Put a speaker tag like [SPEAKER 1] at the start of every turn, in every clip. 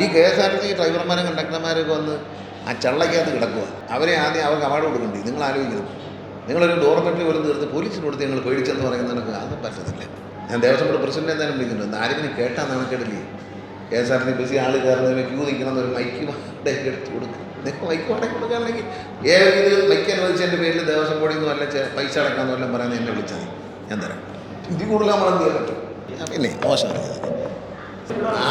[SPEAKER 1] ഈ K S R T C ഡ്രൈവർമാരും കണ്ടക്ടർമാരൊക്കെ വന്ന് ആ ചള്ളയ്ക്കകത്ത് കിടക്കുക അവരെ ആദ്യം അവർക്ക് അവാർഡ് കൊടുക്കണ്ടേ? നിങ്ങൾ ആലോചിക്കണം. നിങ്ങളൊരു ഡോർമെറ്ററി പോലും തീർത്ത് പോലീസിന് കൊടുത്ത് ഞങ്ങൾ പേടിച്ചെന്ന് പറയുന്നതിനൊക്കെ അത് പറ്റത്തില്ല. ഞാൻ ദേവസ്വം ബോർഡ് പ്രസിഡന്റ് എന്തായാലും വിളിക്കുന്നുണ്ട്. ആരെങ്കിലും കേട്ടാൽ നാണക്കേടില്ലേ കെ എസ് ആർ ടി ബസ്സിൽ ആൾ കയറുന്നതിന് ക്യൂ നിൽക്കണം ഒരു മൈക്ക് വാടക എടുത്ത് കൊടുക്കും. നിങ്ങൾക്ക് മൈക്ക് വാടക കൊടുക്കുകയാണെങ്കിൽ ഏത് ഇത് മൈക്ക് അനുവദിച്ചതിന്റെ പേരിൽ ദേവസ്വം ബോർഡിൽ നിന്ന് വല്ല പൈസ അടക്കാമെന്ന് വല്ലതും പറയുന്നത് എന്നെ വിളിച്ചാൽ മതി. ഞാൻ തരാം. ഇതിൽ കൂടുതൽ നമ്മൾ എന്ത് ചെയ്യാൻ പറ്റും? പിന്നെ മോശമാണ്. ഇത്.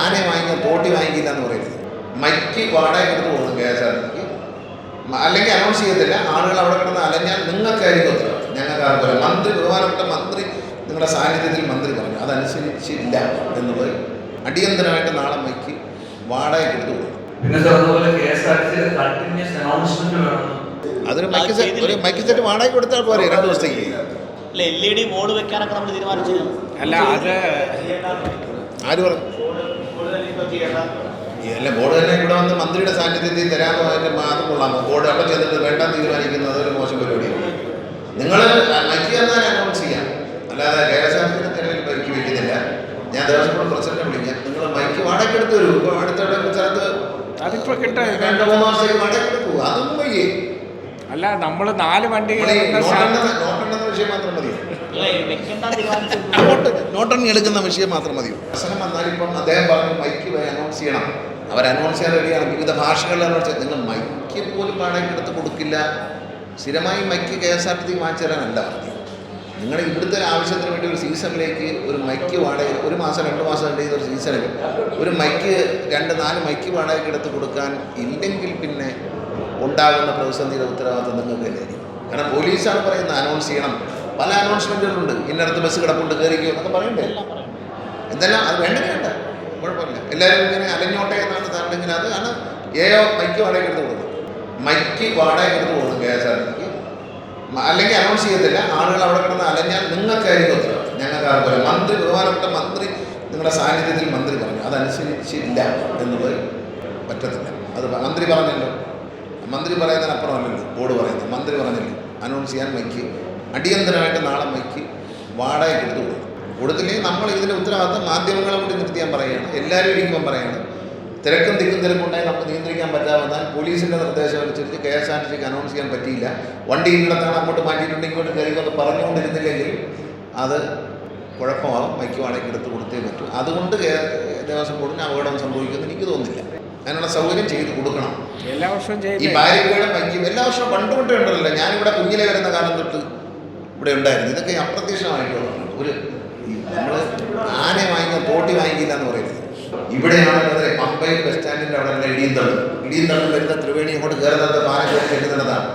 [SPEAKER 1] ആനയെ വാങ്ങിക്കാൻ തോട്ടി വാങ്ങിക്കില്ല എന്ന് പറയരുത്. മൈക്ക് വാടക എടുത്ത് പോകുന്നു കെ എസ് ആർ ടിക്ക്. അല്ലെങ്കിൽ അനൗൺസ് ചെയ്യത്തില്ല. ആളുകൾ അവിടെ കിടന്ന് അലഞ്ഞാൽ നിങ്ങൾക്കായിരിക്കും ഉത്തരവാദിത്വം ഞങ്ങൾക്ക് അതുപോലെ മന്ത്രി ബഹുമാനപ്പെട്ട മന്ത്രി നിങ്ങളുടെ സാന്നിധ്യത്തിൽ മന്ത്രി പറഞ്ഞു. അതനുസരിച്ചില്ല എന്നുള്ളത് അടിയന്തരമായിട്ട് നാളെ മൈക്ക് വാടക എടുത്ത് കൊടുക്കും അതൊരു മൈക്ക് സെറ്റ് ഒരു മൈക്ക് സെറ്റ് വാടക കൊടുത്താൽ പോരെ രണ്ട് ദിവസത്തേക്ക്?
[SPEAKER 2] അല്ല എൽ ഇ ഡി ബോർഡ് വെക്കാനൊക്കെ നമ്മൾ തീരുമാനിച്ചു.
[SPEAKER 3] അല്ല അത്
[SPEAKER 1] ആര് പറഞ്ഞു? അല്ല ബോർഡ് തന്നെ ഇവിടെ വന്ന് മന്ത്രിയുടെ സാന്നിധ്യത്തിൽ തരാമോ? അതിന്റെ അത് കൊള്ളാമോ ബോർഡ് അവിടെ ചെന്നിട്ട് വേണ്ട തീരുമാനിക്കുന്നത് ഒരു മോശം പരിപാടിയാണ്. നിങ്ങൾ മൈക്ക് തന്നാൽ അനൗൺസ് ചെയ്യാം. അല്ലാതെ കെ എസ് ആർ ടിയുടെ നിലവിൽ മൈക്ക് വയ്ക്കുന്നില്ല ഞാൻ ദേവസ്വം ബോർഡ് പ്രസിഡന്റിനെ വിളിക്കാം. നിങ്ങൾ മൈക്ക് വാടക എടുത്ത് വരൂ. ഇപ്പോൾ അടുത്ത സ്ഥലത്ത് രണ്ട് മൂന്ന് വർഷത്തേക്ക് വയ്യേ
[SPEAKER 3] അല്ല നമ്മൾ നാല് വണ്ടി
[SPEAKER 1] നമ്മളീ വിഷയം മാത്രം നോട്ടെണ്ണി എടുക്കുന്ന വിഷയം മാത്രം മതി. പ്രശ്നം വന്നാൽ ഇപ്പം അദ്ദേഹം പറഞ്ഞു മൈക്ക് അനൗൺസ് ചെയ്യണം. അവർ അനൗൺസ് ചെയ്യാൻ റെഡിയാണ് വിവിധ ഭാഷകളിൽ അനൗൺസ് ചെയ്യാം. നിങ്ങൾ മൈക്ക് പോലും വാടകയ്ക്ക് എടുത്ത് കൊടുക്കില്ല. സ്ഥിരമായി mike K S R T വാങ്ങിച്ചു തരാനല്ല പറഞ്ഞത്. നിങ്ങൾ ഇവിടുത്തെ ആവശ്യത്തിന് വേണ്ടി ഒരു സീസണിലേക്ക് ഒരു മൈക്ക് വാടക ഒരു മാസം രണ്ട് മാസം കഴിഞ്ഞ ഒരു സീസണിൽ ഒരു മൈക്ക് രണ്ട് നാല് മൈക്ക് വാടകയ്ക്ക് എടുത്ത് കൊടുക്കാൻ ഇല്ലെങ്കിൽ പിന്നെ ഉണ്ടാകുന്ന പ്രതിസന്ധിയുടെ ഉത്തരവാദിത്വം തന്നെയായിരിക്കും. കാരണം പോലീസാണ് പറയുന്നത് അനൗൺസ് ചെയ്യണം. പല അനൗൺസ്മെന്റുകളുണ്ട് ഇന്നടത്ത് ബസ് കിടപ്പുണ്ട് കയറിക്കോ എന്നൊക്കെ പറയണ്ടേ? എന്തെല്ലാം? അത് വേണ്ട കുഴപ്പമില്ല എല്ലാവരും ഇങ്ങനെ അലഞ്ഞോട്ടെ എന്നാണ് താണ്ടെങ്കിൽ അത് ആണ് ഏയോ മൈക്ക് വാടക എടുത്ത് കൊടുക്കും. മൈക്ക് വാടക എടുത്ത് കൊടുക്കും കെ എസ് ആർ ടിക്ക് അല്ലെങ്കിൽ അനൗൺസ് ചെയ്യത്തില്ല. ആളുകൾ അവിടെ കിടന്ന് അലഞ്ഞാൽ നിങ്ങൾക്കായിരിക്കും ഉത്തരവാദിത്വം ഞങ്ങൾക്ക് ആർക്കും മന്ത്രി ബഹുമാനപ്പെട്ട മന്ത്രി നിങ്ങളുടെ സാന്നിധ്യത്തിൽ മന്ത്രി പറഞ്ഞു. അതനുസരിച്ചില്ല എന്നുള്ളത് പറ്റത്തില്ല. അത് മന്ത്രി പറഞ്ഞല്ലോ. മന്ത്രി പറയുന്നതിനപ്പുറമല്ലല്ലോ ബോർഡ് പറയുന്നത്. മന്ത്രി പറഞ്ഞല്ലോ? അനൗൺസ് ചെയ്യാൻ മൈക്ക്. അടിയന്തരമായിട്ട് നാളെ മൈക്ക് വാടകയ്ക്ക് എടുത്ത് കൊടുക്കും. കൊടുത്തില്ലെങ്കിൽ നമ്മൾ ഇതിന്റെ ഉത്തരവാദിത്തം മാധ്യമങ്ങളെ കൂടി നിർത്തിയാൻ പറയുകയാണ്. എല്ലാവരും ഇരിക്കുമ്പം പറയുകയാണ്. തിരക്കും തിക്കും തിരക്കുണ്ടായി നമുക്ക് നിയന്ത്രിക്കാൻ പറ്റാവുന്നാൽ പോലീസിന്റെ നിർദ്ദേശം അനുസരിച്ച് കെ എസ് ആർ ടി സിക്ക് അനൗൺസ് ചെയ്യാൻ പറ്റിയില്ല. വണ്ടി ഇന്നിടത്താണ് അങ്ങോട്ട് മാറ്റിയിട്ടുണ്ടെങ്കിൽ ഇങ്ങോട്ട് കയറിക്കൊന്ന് പറഞ്ഞുകൊണ്ടിരുന്നില്ലെങ്കിൽ അത് കുഴപ്പമാകും വാടകയ്ക്ക് എടുത്ത് കൊടുത്തേ പറ്റൂ. അതുകൊണ്ട് ദേവസ്വം ബോർഡിന് അപകടം സംഭവിക്കുമെന്ന് എനിക്ക് തോന്നുന്നില്ല. അതിനുള്ള സൗകര്യം ചെയ്ത് കൊടുക്കണം.
[SPEAKER 3] എല്ലാ വർഷവും
[SPEAKER 1] ഈ
[SPEAKER 3] ഭാര്യയുടെ
[SPEAKER 1] ബാരിക്കേഡും മൈക്കും എല്ലാ വർഷവും പണ്ട് തൊട്ടേ ഉണ്ടല്ലോ. ഞാനിവിടെ കുഞ്ഞിലെ വരുന്ന കാലം തൊട്ട് ഇവിടെ ഉണ്ടായിരുന്നു. ഇതൊക്കെ അപ്രത്യക്ഷമായിട്ടുള്ളതാണ് ഒരു നമ്മൾ ആനെ വാങ്ങിക്കാൻ തോട്ടി വാങ്ങിക്കില്ല എന്ന് പറയുന്നത് ഇവിടെയാണ് അതെ പമ്പയിൽ ബസ് സ്റ്റാൻഡിന്റെ അവിടെ ഉള്ള ഇടിയും തള്ളും. ഇടിയും തള്ളും വരുന്ന ത്രിവേണി അങ്ങോട്ട് കയറുന്നത് പാലക്കാട് ചെല്ലുന്നതാണ്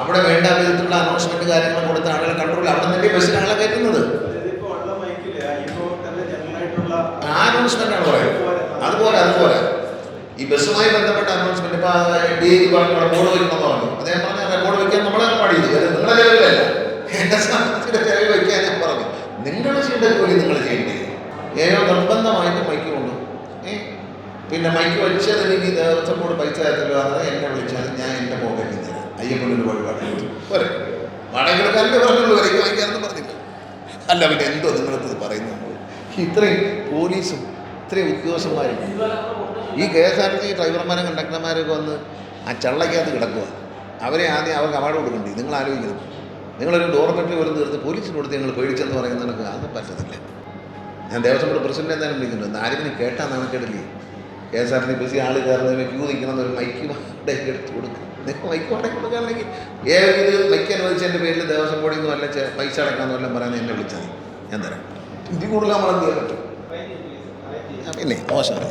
[SPEAKER 1] അവിടെ വേണ്ട വിധത്തിലുള്ള അനൗൺസ്മെന്റ് കാര്യങ്ങൾ കൊടുത്ത ആളുകൾ കൺട്രോൾ അവിടെ നിന്നല്ലേ ബസ്സിൽ ആളെ കയറ്റുന്നത്? അനൗൺസ്മെന്റ് അതുപോലെ അതുപോലെ. ഈ ബസ്സുമായി ബന്ധപ്പെട്ട അനൗൺസ്മെന്റ് ഇപ്പൊ ഡി ഐ പറഞ്ഞു ബോർഡ് വരുന്നതാണ് അദ്ദേഹം പറഞ്ഞ നിങ്ങൾ ചെയ്യേണ്ട ജോലി നിങ്ങൾ ചെയ്യേണ്ടത് ഏഴോ നിർബന്ധമായിട്ട് മൈക്ക് കൊണ്ടു. പിന്നെ മൈക്ക് വലിച്ചത് ഇനി ദേവസ്വം കൂടെ പൈസ തരത്തില്ല പറഞ്ഞത് എന്നെ വിളിച്ചാൽ ഞാൻ എന്റെ പോക്കറ്റിൽ തരാം. അയ്യപ്പനൊരു വഴിപാട്. പോരെ. വാടക എടുക്കാനല്ലേ പറഞ്ഞുള്ളൂ വരയ്ക്ക് വാങ്ങിക്കാനെന്ന് പറഞ്ഞില്ല. അല്ല പിന്നെ എന്തോ നിങ്ങളിത് പറയുന്നത് ഇത്രയും പോലീസും ഇത്രയും ഉദ്യോഗസ്ഥന്മാരും. ഈ കെ എസ് ആർ ടി ഡ്രൈവർമാരും കണ്ടക്ടർമാരൊക്കെ വന്ന് ആ ചള്ളയ്ക്കകത്ത് കിടക്കുക അവരെ ആദ്യം അവർക്ക് അവാർഡ് കൊടുക്കണ്ടേ? നിങ്ങൾ ആലോചിക്കണം. നിങ്ങളൊരു ഡോർമെറ്ററി പോലും തീർത്ത് പോലീസിന് കൊടുത്ത് ഞങ്ങൾ പേടിച്ചെന്ന് പറയുന്നതിനൊക്കെ അത് പറ്റത്തില്ല. ഞാൻ ദേവസ്വം ബോർഡ് പ്രസിഡന്റ് എന്തായാലും വിളിക്കുന്നുണ്ട്. ആരെങ്കിലും കേട്ടാൽ നാണക്കേടില്ലേ? കെ എസ് ആർ ടി ബസ്സിൽ ആൾ കയറുന്നതിന് ക്യൂ നിൽക്കണം എന്നൊരു മൈക്ക് വാടക എടുത്ത് കൊടുക്കും. നിങ്ങൾ മൈക്ക് വാടക കൊടുക്കുകയാണെങ്കിൽ ഏത് ഇത് മൈക്ക് അനുവദിച്ചതിന്റെ പേരിൽ ദേവസ്വം ബോർഡിൽ നിന്ന് വല്ല പൈസ അടക്കാമെന്ന് വല്ലതും പറയുന്നത് എന്നെ വിളിച്ചാൽ മതി. ഞാൻ തരാം. ഇതിൽ കൂടുതൽ നമ്മൾ എന്ത് ചെയ്യാൻ പറ്റും? പിന്നെ മോശമാണ്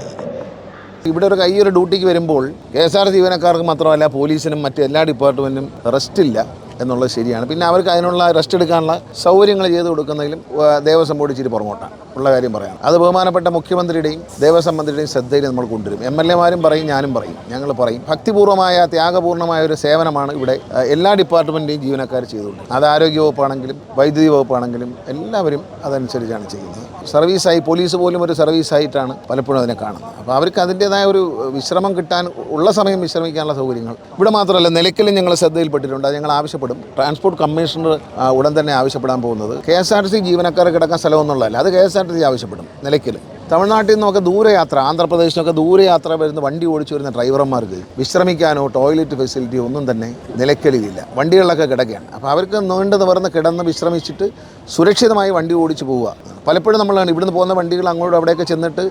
[SPEAKER 1] ഇവിടെ ഒരു കൈയൊരു ഡ്യൂട്ടിക്ക് വരുമ്പോൾ കെ എസ് ആർ ജീവനക്കാർക്ക് മാത്രമല്ല പോലീസിനും മറ്റ് എല്ലാ ഡിപ്പാർട്ട്മെന്റിനും റെസ്റ്റ് ഇല്ല. എന്നുള്ളത് ശരിയാണ്. പിന്നെ അവർക്ക് അതിനുള്ള റെസ്റ്റ് എടുക്കാനുള്ള സൗകര്യങ്ങൾ ചെയ്ത് കൊടുക്കുന്നതിലും ദേവസ്വം ബോർഡ് ഇച്ചിരി പുറകോട്ടാണ്. ഉള്ള കാര്യം പറയാം അത് ബഹുമാനപ്പെട്ട മുഖ്യമന്ത്രിയുടെയും ദേവസ്വം മന്ത്രിയുടെയും ശ്രദ്ധയിൽ നമ്മൾ കൊണ്ടുവരും. എം എൽ എമാരും പറയും ഞാനും പറയും ഞങ്ങൾ പറയും. ഭക്തിപൂർവമായ ത്യാഗപൂർണമായ ഒരു സേവനമാണ് ഇവിടെ എല്ലാ ഡിപ്പാർട്ട്മെന്റിന്റെയും ജീവനക്കാർ ചെയ്തുകൊണ്ട് അത് ആരോഗ്യ വകുപ്പാണെങ്കിലും വൈദ്യുതി വകുപ്പാണെങ്കിലും എല്ലാവരും അതനുസരിച്ചാണ് ചെയ്യുന്നത്. സർവീസായി പോലീസ് പോലും ഒരു സർവീസായിട്ടാണ് പലപ്പോഴും അതിനെ കാണുന്നത്. അപ്പോൾ അവർക്ക് അതിന്റേതായ ഒരു വിശ്രമം കിട്ടാൻ ഉള്ള സമയം വിശ്രമിക്കാനുള്ള സൗകര്യങ്ങൾ. ഇവിടെ മാത്രമല്ല നിലയ്ക്കലും ഞങ്ങൾ ശ്രദ്ധയിൽപ്പെട്ടിട്ടുണ്ട്. അത് ഞങ്ങൾ ആവശ്യപ്പെടും. ട്രാൻസ്പോർട്ട് കമ്മീഷണർ ഉടൻ തന്നെ ആവശ്യപ്പെടാൻ പോകുന്നത്. K S R T C ജീവനക്കാർ കിടക്കാൻ സ്ഥലമൊന്നുള്ളതല്ല. അത് K S R T C ആവശ്യപ്പെടും നിലയ്ക്കൽ. തമിഴ്നാട്ടിൽ നിന്നൊക്കെ ദൂരയാത്ര ആന്ധ്രാപ്രദേശിൽ നിന്നൊക്കെ ദൂരയാത്ര വരുന്ന വണ്ടി ഓടിച്ചു വരുന്ന ഡ്രൈവർമാർക്ക് വിശ്രമിക്കാനോ ടോയ്ലറ്റ് ഫെസിലിറ്റിയോ ഒന്നും തന്നെ നിലയ്ക്കലില്ല. വണ്ടികളിലൊക്കെ കിടക്കുകയാണ്. അപ്പോൾ അവർക്ക് നീണ്ടു നിവർന്ന് കിടന്ന് വിശ്രമിച്ചിട്ട് സുരക്ഷിതമായി വണ്ടി ഓടിച്ച് പോവുക. പലപ്പോഴും നമ്മളാണ് ഇവിടുന്ന് പോകുന്ന വണ്ടികൾ അങ്ങോട്ടും അവിടെയൊക്കെ ചെന്നിട്ട്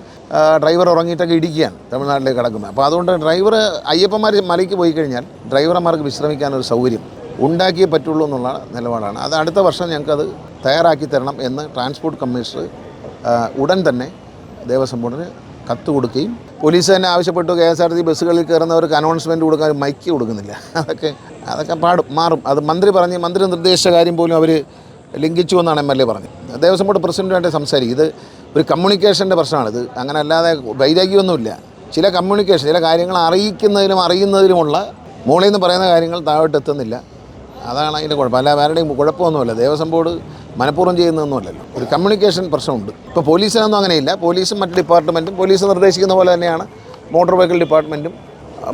[SPEAKER 1] ഡ്രൈവർ ഉറങ്ങിയിട്ടൊക്കെ ഇടിക്കുകയാണ് തമിഴ്നാട്ടിലേക്ക് കിടക്കുമ്പോൾ. അപ്പോൾ അതുകൊണ്ട് ഡ്രൈവർ അയ്യപ്പന്മാർ മലയ്ക്ക് പോയി കഴിഞ്ഞാൽ ഡ്രൈവർമാർക്ക് വിശ്രമിക്കാനൊരു സൗകര്യം ഉണ്ടാക്കിയേ പറ്റുള്ളൂ എന്നുള്ള നിലപാടാണ്. അത് അടുത്ത വർഷം ഞങ്ങൾക്കത് തയ്യാറാക്കി തരണം എന്ന് ട്രാൻസ്പോർട്ട് കമ്മീഷണർ ഉടൻ തന്നെ ദേവസ്വം ബോർഡിന് കത്ത് കൊടുക്കുകയും പോലീസ് തന്നെ ആവശ്യപ്പെട്ടു കെ എസ് ആർ ടി ബസ്സുകളിൽ കയറുന്നവർക്ക് അനൗൺസ്മെന്റ് കൊടുക്കാൻ മൈക്ക് കൊടുക്കുന്നില്ല. അതൊക്കെ അതൊക്കെ പാടും മാറും. അത് മന്ത്രി പറഞ്ഞ് മന്ത്രി നിർദ്ദേശിച്ച കാര്യം പോലും അവർ ലംഘിച്ചു എന്നാണ് എം എൽ എ പറഞ്ഞത്. ദേവസ്വം ബോർഡ് പ്രസിഡന്റുമായിട്ട് സംസാരിക്കും. ഇത് ഒരു കമ്മ്യൂണിക്കേഷന്റെ പ്രശ്നമാണ്. ഇത് അങ്ങനെ അല്ലാതെ വൈരാഗ്യമൊന്നുമില്ല. ചില കമ്മ്യൂണിക്കേഷൻ ചില കാര്യങ്ങൾ അറിയിക്കുന്നതിലും അറിയുന്നതിലുമുള്ള മുകളിൽ നിന്ന് പറയുന്ന കാര്യങ്ങൾ താഴോട്ട് എത്തുന്നില്ല അതാണ് അതിന്റെ കുഴപ്പം. അല്ല ആരുടെയും കുഴപ്പമൊന്നുമില്ല. ദേവസ്വം ബോർഡ് മനഃപൂർവം ചെയ്യുന്നതൊന്നുമല്ലല്ലോ. ഒരു കമ്മ്യൂണിക്കേഷൻ പ്രശ്നമുണ്ട്. ഇപ്പോൾ പോലീസിനൊന്നും അങ്ങനെയില്ല. പോലീസും മറ്റ് ഡിപ്പാർട്ട്മെന്റും പോലീസ് നിർദ്ദേശിക്കുന്ന പോലെ തന്നെയാണ് മോട്ടോർ വെഹിക്കിൾ ഡിപ്പാർട്ട്മെന്റും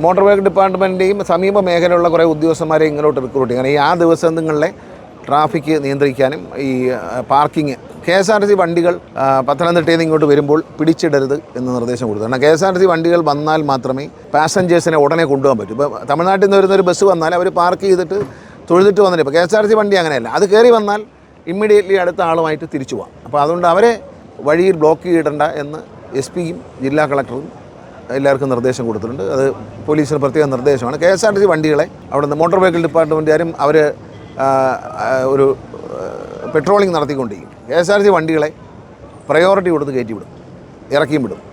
[SPEAKER 1] മോട്ടോർ വെഹിക്കിൾ ഡിപ്പാർട്ട്മെന്റിന്റെയും സമീപ മേഖലയുള്ള കുറേ ഉദ്യോഗസ്ഥന്മാരെ ഇങ്ങോട്ട് റിക്രൂട്ട് ചെയ്യണം ഈ ആ ദിവസങ്ങളിലെ ട്രാഫിക് നിയന്ത്രിക്കാനും ഈ parking K S R C വണ്ടികൾ പത്തനംതിട്ടയിൽ നിന്ന് ഇങ്ങോട്ട് വരുമ്പോൾ പിടിച്ചിടരുത് എന്ന് നിർദ്ദേശം കൊടുത്തു. കാരണം കെ എസ് ആർ സി വണ്ടികൾ വന്നാൽ മാത്രമേ പാസഞ്ചേഴ്സിനെ ഉടനെ കൊണ്ടുപോകാൻ പറ്റൂ. ഇപ്പോൾ തമിഴ്നാട്ടിൽ നിന്ന് വരുന്ന ഒരു ബസ് വന്നാൽ അവർ പാർക്ക് ചെയ്തിട്ട് തൊഴുതിട്ട് വന്നിട്ട് ഇപ്പോൾ കെ എസ് ആർ സി വണ്ടി അങ്ങനെയല്ല. അത് കയറി വന്നാൽ ഇമ്മീഡിയറ്റ്ലി അടുത്ത ആളുമായിട്ട് തിരിച്ചു പോകാം അപ്പോൾ അതുകൊണ്ട് അവരെ വഴിയിൽ ബ്ലോക്ക് ചെയ്തിടണ്ട എന്ന് എസ് പിയും ജില്ലാ കളക്ടറും എല്ലാവർക്കും നിർദ്ദേശം കൊടുത്തിട്ടുണ്ട്. അത് പോലീസിന് പ്രത്യേക നിർദ്ദേശമാണ്. K S R T C വണ്ടികളെ അവിടെ നിന്ന് മോട്ടോർ വെഹിക്കിൾ ഡിപ്പാർട്ട്മെന്റുകാരും അവർ ഒരു patrolling നടത്തിക്കൊണ്ടിരിക്കും. K S R T C വണ്ടികളെ priority കൊടുത്ത് കയറ്റി വിടും ഇറക്കിയും വിടും.